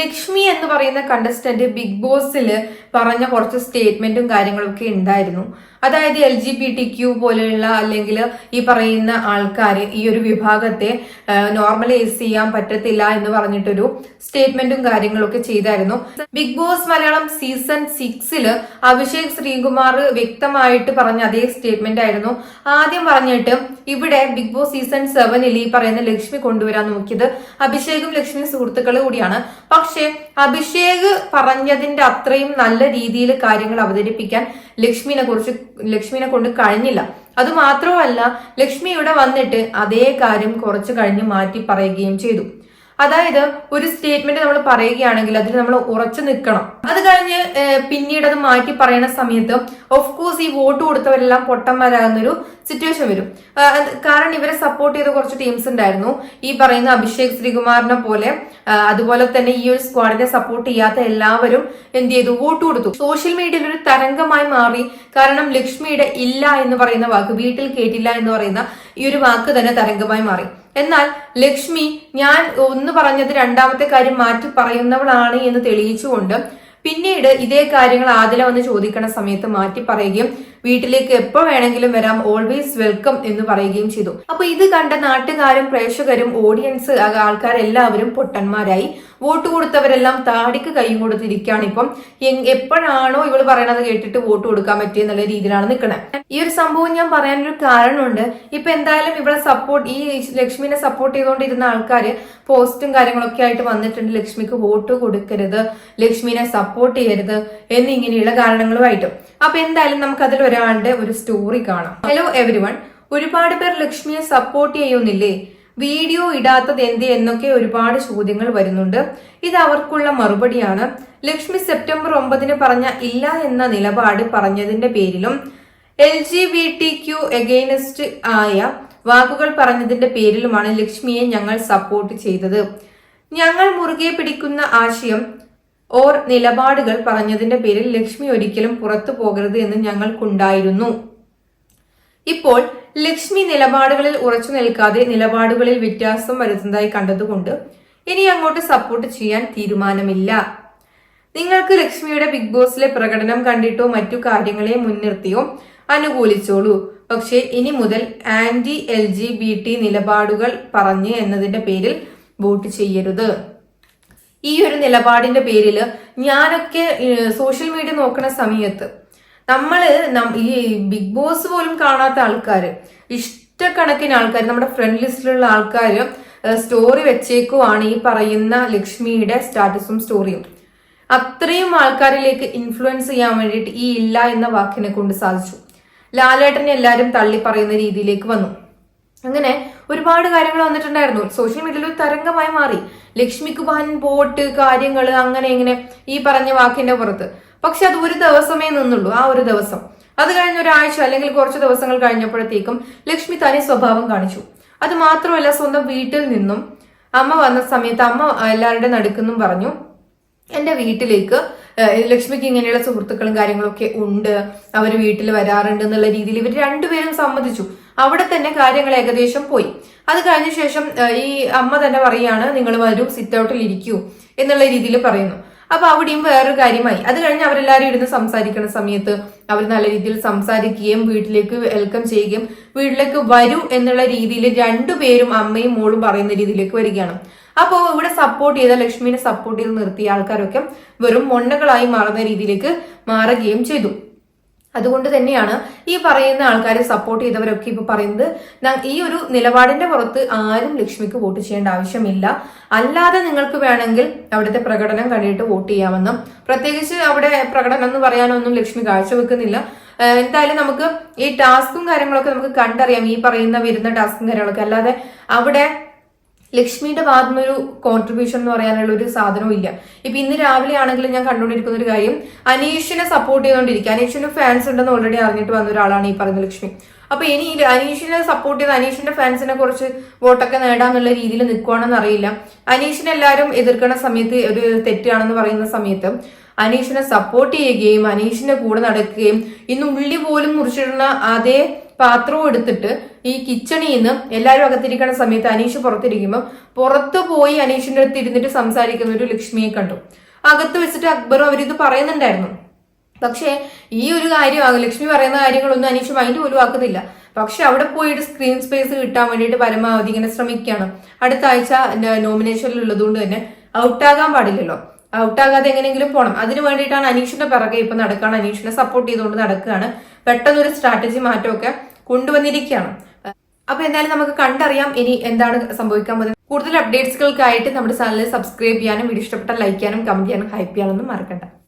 ലക്ഷ്മി എന്ന് പറയുന്ന contestant big ബോസിൽ പറഞ്ഞ കുറച്ച് സ്റ്റേറ്റ്മെന്റും കാര്യങ്ങളൊക്കെ ഉണ്ടായിരുന്നു. അതായത് L G B T Q പോലെയുള്ള അല്ലെങ്കിൽ ഈ പറയുന്ന ആൾക്കാർ ഈ ഒരു വിഭാഗത്തെ നോർമലൈസ് ചെയ്യാൻ പറ്റത്തില്ല എന്ന് പറഞ്ഞിട്ടൊരു സ്റ്റേറ്റ്മെന്റും കാര്യങ്ങളൊക്കെ ചെയ്തായിരുന്നു. ബിഗ് ബോസ് മലയാളം സീസൺ സിക്സിൽ അഭിഷേക് ശ്രീകുമാർ വ്യക്തമായിട്ട് പറഞ്ഞ അതേ സ്റ്റേറ്റ്മെന്റ് ആയിരുന്നു. ആദ്യം പറഞ്ഞിട്ട് ഇവിടെ ബിഗ് ബോസ് സീസൺ സെവനിൽ ഈ പറയുന്ന ലക്ഷ്മി കൊണ്ടുവരാൻ നോക്കിയത് അഭിഷേകും ലക്ഷ്മി സുഹൃത്തുക്കൾ കൂടിയാണ്. പക്ഷേ അഭിഷേക് പറഞ്ഞതിന്റെ അത്രയും നല്ല രീതിയിൽ കാര്യങ്ങൾ അവതരിപ്പിക്കാൻ ലക്ഷ്മിനെ കുറിച്ച് ലക്ഷ്മിനെ കൊണ്ട് കഴിഞ്ഞില്ല. അത് മാത്രമല്ല ലക്ഷ്മി ഇവിടെ വന്നിട്ട് അതേ കാര്യം കുറച്ച് കഴിഞ്ഞ് മാറ്റി പറയുകയും ചെയ്തു. അതായത് ഒരു സ്റ്റേറ്റ്മെന്റ് നമ്മൾ പറയുകയാണെങ്കിൽ അതിൽ നമ്മൾ ഉറച്ചു നിൽക്കണം. അത് കഴിഞ്ഞ് പിന്നീട് അത് മാറ്റി പറയുന്ന സമയത്ത് ഓഫ് കോഴ്സ് ഈ വോട്ട് കൊടുത്തവരെല്ലാം പൊട്ടന്മാരാകുന്നൊരു സിറ്റുവേഷൻ വരും. കാരണം ഇവരെ സപ്പോർട്ട് ചെയ്ത കുറച്ച് ടീംസ് ഉണ്ടായിരുന്നു. ഈ പറയുന്ന അഭിഷേക് ശ്രീകുമാറിനെ പോലെ അതുപോലെ തന്നെ ഈ ഒരു സ്ക്വാഡിനെ സപ്പോർട്ട് ചെയ്യാത്ത എല്ലാവരും എന്ത് ചെയ്തു? വോട്ട് കൊടുത്തു. സോഷ്യൽ മീഡിയയിൽ ഒരു തരംഗമായി മാറി. കാരണം ലക്ഷ്മിയുടെ ഇല്ല എന്ന് പറയുന്ന വാക്ക് വീട്ടിൽ കേട്ടില്ല എന്ന് പറയുന്ന ഈ ഒരു വാക്ക് തന്നെ തരംഗമായി മാറി. എന്നാൽ ലക്ഷ്മി ഞാൻ ഒന്ന് പറഞ്ഞത് രണ്ടാമത്തെ കാര്യം മാറ്റി പറയുന്നവളാണ് എന്ന് തെളിയിച്ചുകൊണ്ട് പിന്നീട് ഇതേ കാര്യങ്ങൾ ആദില വന്ന് ചോദിക്കണ സമയത്ത് മാറ്റി പറയുകയും വീട്ടിലേക്ക് എപ്പോ വേണമെങ്കിലും വരാം ഓൾവേസ് വെൽക്കം എന്ന് പറയുകയും ചെയ്തു. അപ്പൊ ഇത് കണ്ട നാട്ടുകാരും പ്രേക്ഷകരും ഓഡിയൻസ് ആൾക്കാരെല്ലാവരും പൊട്ടന്മാരായി. വോട്ട് കൊടുത്തവരെല്ലാം താടിക്ക് കൈയും കൊടുത്തിരിക്കുകയാണ് ഇപ്പം. എപ്പോഴാണോ ഇവൾ പറയണത് കേട്ടിട്ട് വോട്ട് കൊടുക്കാൻ പറ്റിയ എന്നുള്ള രീതിയിലാണ് നിൽക്കുന്നത് ഈ ഒരു സംഭവം ഞാൻ പറയാനൊരു കാരണമുണ്ട്. ഇപ്പൊ എന്തായാലും ഇവിടെ സപ്പോർട്ട് ഈ ലക്ഷ്മിനെ സപ്പോർട്ട് ചെയ്തുകൊണ്ടിരുന്ന ആൾക്കാര് പോസ്റ്റും കാര്യങ്ങളൊക്കെ ആയിട്ട് വന്നിട്ടുണ്ട്. ലക്ഷ്മിക്ക് വോട്ട് കൊടുക്കരുത് ലക്ഷ്മിനെ സപ്പോർട്ട് ചെയ്യരുത് എന്നിങ്ങനെയുള്ള കാരണങ്ങളുമായിട്ടും. അപ്പൊ എന്തായാലും നമുക്ക് അതിൽ ഒരാളുടെ ഒരു സ്റ്റോറി കാണാം. ഹലോ എവരി ഒരുപാട് പേർ ലക്ഷ്മിയെ സപ്പോർട്ട് ചെയ്യുന്നില്ലേ? വീഡിയോ ഇടാത്തത് എന്ത് എന്നൊക്കെ ഒരുപാട് ചോദ്യങ്ങൾ വരുന്നുണ്ട്. ഇത് അവർക്കുള്ള മറുപടിയാണ്. ലക്ഷ്മി സെപ്റ്റംബർ ഒമ്പതിന് പറഞ്ഞ ഇല്ല എന്ന നിലപാട് പറഞ്ഞതിന്റെ പേരിലും L G B T Q against ആയ വാക്കുകൾ പറഞ്ഞതിന്റെ പേരിലുമാണ് ലക്ഷ്മിയെ ഞങ്ങൾ സപ്പോർട്ട് ചെയ്തത്. ഞങ്ങൾ മുറുകെ പിടിക്കുന്ന ആശയം ഓർ നിലപാടുകൾ പറഞ്ഞതിന്റെ പേരിൽ ലക്ഷ്മി ഒരിക്കലും പുറത്തു പോകരുത് എന്ന് ഞങ്ങൾക്കുണ്ടായിരുന്നു. ഇപ്പോൾ ലക്ഷ്മി നിലപാടുകളിൽ ഉറച്ചു നിൽക്കാതെ നിലപാടുകളിൽ വ്യത്യാസം വരുത്തുന്നതായി കണ്ടതുകൊണ്ട് ഇനി അങ്ങോട്ട് സപ്പോർട്ട് ചെയ്യാൻ തീരുമാനമില്ല. നിങ്ങൾക്ക് ലക്ഷ്മിയുടെ ബിഗ് ബോസിലെ പ്രകടനം കണ്ടിട്ടോ മറ്റു കാര്യങ്ങളെ മുൻനിർത്തിയോ അനുകൂലിച്ചോളൂ. പക്ഷേ ഇനി മുതൽ anti L G B T നിലപാടുകൾ പറഞ്ഞ് എന്നതിന്റെ പേരിൽ വോട്ട് ചെയ്യരുത്. ഈ ഒരു നിലപാടിന്റെ പേരിൽ ഞാനൊക്കെ സോഷ്യൽ മീഡിയ നോക്കുന്ന സമയത്ത് നമ്മൾ ഈ ബിഗ് ബോസ് പോലും കാണാത്ത ആൾക്കാർ ഇഷ്ടക്കണക്കിന് ആൾക്കാർ നമ്മുടെ ഫ്രണ്ട് ലിസ്റ്റിലുള്ള ആൾക്കാർ സ്റ്റോറി വെച്ചേക്കുവാണ് ഈ പറയുന്ന ലക്ഷ്മിയുടെ സ്റ്റാറ്റസും സ്റ്റോറിയും അത്രയും ആൾക്കാരിലേക്ക് ഇൻഫ്ലുവൻസ് ചെയ്യാൻ വേണ്ടിയിട്ട് ഈ ഇല്ല എന്ന വാക്കിനെ കൊണ്ട് സാധിച്ചു. ലാലേട്ടനെ എല്ലാവരും തള്ളി പറയുന്ന രീതിയിലേക്ക് വന്നു. അങ്ങനെ ഒരുപാട് കാര്യങ്ങൾ വന്നിട്ടുണ്ടായിരുന്നു. സോഷ്യൽ മീഡിയയിൽ ഒരു തരംഗമായി മാറി. ലക്ഷ്മിക്ക് വൻ ബോട്ട് കാര്യങ്ങൾ അങ്ങനെ ഇങ്ങനെ ഈ പറഞ്ഞ വാക്കിന്റെ പുറത്ത്. പക്ഷെ അത് ഒരു ദിവസമേ നിന്നുള്ളൂ ആ ഒരു ദിവസം. അത് കഴിഞ്ഞ ഒരാഴ്ച അല്ലെങ്കിൽ കുറച്ച് ദിവസങ്ങൾ കഴിഞ്ഞപ്പോഴത്തേക്കും ലക്ഷ്മി തനി സ്വഭാവം കാണിച്ചു. അത് മാത്രമല്ല സ്വന്തം വീട്ടിൽ നിന്നും അമ്മ വന്ന സമയത്ത് അമ്മ എല്ലാവരുടെ നടുക്കെന്നും പറഞ്ഞു എന്റെ വീട്ടിലേക്ക് ലക്ഷ്മിക്ക് ഇങ്ങനെയുള്ള സുഹൃത്തുക്കളും കാര്യങ്ങളൊക്കെ ഉണ്ട്. അവർ വീട്ടിൽ വരാറുണ്ട് എന്നുള്ള രീതിയിൽ ഇവർ രണ്ടുപേരും സമ്മതിച്ചു. അവിടെ തന്നെ കാര്യങ്ങൾ ഏകദേശം പോയി. അത് കഴിഞ്ഞ ശേഷം ഈ അമ്മ തന്നെ പറയാണ് നിങ്ങൾ വരും സിറ്റ് ഔട്ടിൽ ഇരിക്കൂ എന്നുള്ള രീതിയിൽ പറയുന്നു. അപ്പൊ അവിടെയും വേറൊരു കാര്യമായി. അത് കഴിഞ്ഞ് അവരെല്ലാവരും ഇരുന്ന് സംസാരിക്കുന്ന സമയത്ത് അവർ നല്ല രീതിയിൽ സംസാരിക്കുകയും വീട്ടിലേക്ക് വെൽക്കം ചെയ്യുകയും വീട്ടിലേക്ക് വരൂ എന്നുള്ള രീതിയിൽ രണ്ടുപേരും അമ്മയും മോളും പറയുന്ന രീതിയിലേക്ക് വരികയാണ്. അപ്പോൾ ഇവിടെ സപ്പോർട്ട് ചെയ്ത ലക്ഷ്മിനെ സപ്പോർട്ട് ചെയ്ത് നിർത്തിയ ആൾക്കാരൊക്കെ വെറും മൊണ്ണകളായി മാറുന്ന രീതിയിലേക്ക് മാറുകയും ചെയ്തു. അതുകൊണ്ട് തന്നെയാണ് ഈ പറയുന്ന ആൾക്കാരെ സപ്പോർട്ട് ചെയ്തവരൊക്കെ ഇപ്പൊ പറയുന്നത്. ഈ ഒരു നിലപാടിന്റെ പുറത്ത് ആരും ലക്ഷ്മിക്ക് വോട്ട് ചെയ്യേണ്ട ആവശ്യമില്ല. അല്ലാതെ നിങ്ങൾക്ക് വേണമെങ്കിൽ അവിടുത്തെ പ്രകടനം കണ്ടിട്ട് വോട്ട് ചെയ്യാമെന്നും പ്രത്യേകിച്ച് അവിടെ പ്രകടനം എന്ന് പറയാനൊന്നും ലക്ഷ്മി കാഴ്ചവെക്കുന്നില്ല. എന്തായാലും നമുക്ക് ഈ ടാസ്കും കാര്യങ്ങളൊക്കെ നമുക്ക് കണ്ടറിയാം. ഈ പറയുന്ന വരുന്ന ടാസ്കും കാര്യങ്ങളൊക്കെ. അല്ലാതെ അവിടെ ലക്ഷ്മിയുടെ ഭാഗത്തുനിന്ന് കോൺട്രിബ്യൂഷൻ എന്ന് പറയാനുള്ള ഒരു സാധനവും ഇല്ല. ഇപ്പൊ ഇന്ന് രാവിലെ ആണെങ്കിലും ഞാൻ കണ്ടുകൊണ്ടിരിക്കുന്ന ഒരു കാര്യം അനീഷിനെ സപ്പോർട്ട് ചെയ്തുകൊണ്ടിരിക്കുക അനീഷിന് ഫാൻസ് ഉണ്ടെന്ന് ഓൾറെഡി അറിഞ്ഞിട്ട് വന്ന ഒരാളാണ് ഈ പറയുന്ന ലക്ഷ്മി. അപ്പൊ ഇനി അനീഷിനെ സപ്പോർട്ട് ചെയ്ത് അനീഷിന്റെ ഫാൻസിനെ കുറച്ച് വോട്ടൊക്കെ നേടാന്നുള്ള രീതിയിൽ നിൽക്കുവാണെന്ന് അറിയില്ല. അനീഷിനെ എല്ലാവരും എതിർക്കുന്ന സമയത്ത് ഒരു തെറ്റാണെന്ന് പറയുന്ന സമയത്ത് അനീഷിനെ സപ്പോർട്ട് ചെയ്യുകയും അനീഷിന്റെ കൂടെ നടക്കുകയും ഇന്ന് ഉള്ളി പോലും മുറിച്ചിടുന്ന അതേ പാത്രവും എടുത്തിട്ട് ഈ കിച്ചണിൽ നിന്ന് എല്ലാവരും അകത്തിരിക്കുന്ന സമയത്ത് അനീഷ് പുറത്തിരിക്കുമ്പോൾ പുറത്തു പോയി അനീഷിന്റെ അടുത്ത് ഇരുന്നിട്ട് സംസാരിക്കുന്ന ഒരു ലക്ഷ്മിയെ കണ്ടു. അകത്ത് വെച്ചിട്ട് അക്ബറും അവരിത് പറയുന്നുണ്ടായിരുന്നു. പക്ഷേ ഈ ഒരു കാര്യം ലക്ഷ്മി പറയുന്ന കാര്യങ്ങളൊന്നും അനീഷ് മൈൻഡ് പോലും ആക്കുന്നില്ല. പക്ഷെ അവിടെ പോയിട്ട് സ്ക്രീൻ സ്പേസ് കിട്ടാൻ വേണ്ടിയിട്ട് പരമാവധി ഇങ്ങനെ ശ്രമിക്കുകയാണ്. അടുത്ത ആഴ്ച നോമിനേഷനിൽ ഉള്ളതുകൊണ്ട് തന്നെ ഔട്ടാകാൻ പാടില്ലല്ലോ. ഔട്ടാകാതെ എങ്ങനെയെങ്കിലും പോകണം അതിനു വേണ്ടിയിട്ടാണ് അനീഷിന്റെ പിറകെ ഇപ്പൊ നടക്കുകയാണ് അനീഷിനെ സപ്പോർട്ട് ചെയ്തുകൊണ്ട് നടക്കുകയാണ്. പെട്ടെന്നൊരു സ്ട്രാറ്റജി മാറ്റമൊക്കെ കൊണ്ടുവന്നിരിക്കുകയാണ്. അപ്പൊ എന്തായാലും നമുക്ക് കണ്ടറിയാം ഇനി എന്താണ് സംഭവിക്കാൻ പോകുന്നത്. കൂടുതൽ അപ്ഡേറ്റ്സുകൾക്കായിട്ട് നമ്മുടെ ചാനൽ സബ്സ്ക്രൈബ് ചെയ്യാനും വീഡിയോ ഇഷ്ടപ്പെട്ട ലൈക്ക് ചെയ്യാനും കമന്റ് ചെയ്യാനും ഹൈപ്പ് ചെയ്യാനൊന്നും മറക്കണ്ട.